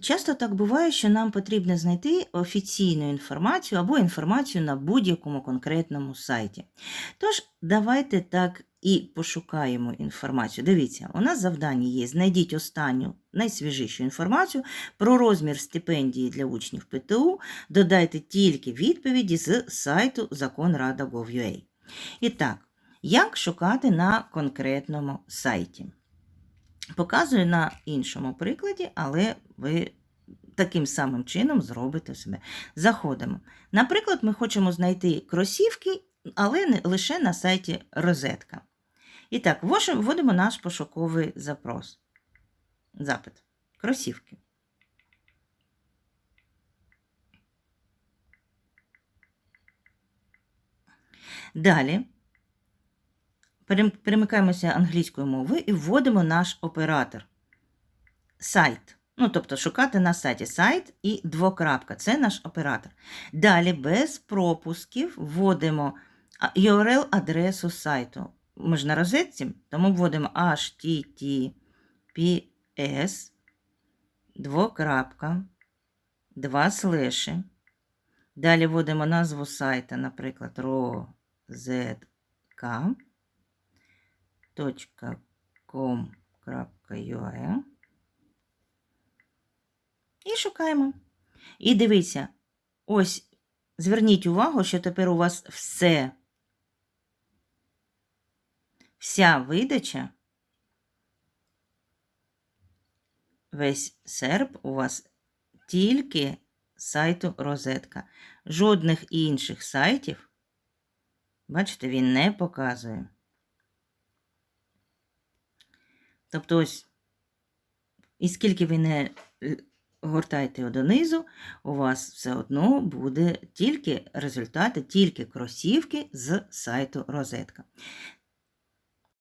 часто так буває, що нам потрібно знайти офіційну інформацію або інформацію на будь-якому конкретному сайті. Тож, давайте так і пошукаємо інформацію. Дивіться, у нас завдання є: знайдіть останню найсвіжішу інформацію про розмір стипендії для учнів ПТУ, додайте тільки відповіді з сайту законрада.gov.ua. І так, як шукати на конкретному сайті? Показую на іншому прикладі, але ви таким самим чином зробите себе. Заходимо. Наприклад, ми хочемо знайти кросівки, але не лише на сайті розетка. І так, вводимо- наш пошуковий запрос. Запит. Кросівки. Далі перемикаємося англійською мовою і вводимо наш оператор. Сайт. Ну, тобто шукати на сайті сайт і двокрапка. Це наш оператор. Далі без пропусків вводимо URL-адресу сайту. Ми ж на розетці, тому вводимо https, двокрапка, два слеші. Далі вводимо назву сайта, наприклад, rozk.com.ua і шукаємо. І дивіться, ось зверніть увагу, що тепер у вас все, вся видача, весь серп у вас тільки сайту розетка. Жодних інших сайтів, бачите, він не показує. Тобто ось, і скільки ви не е, гортаєте донизу, у вас все одно буде тільки результати, тільки кросівки з сайту розетка.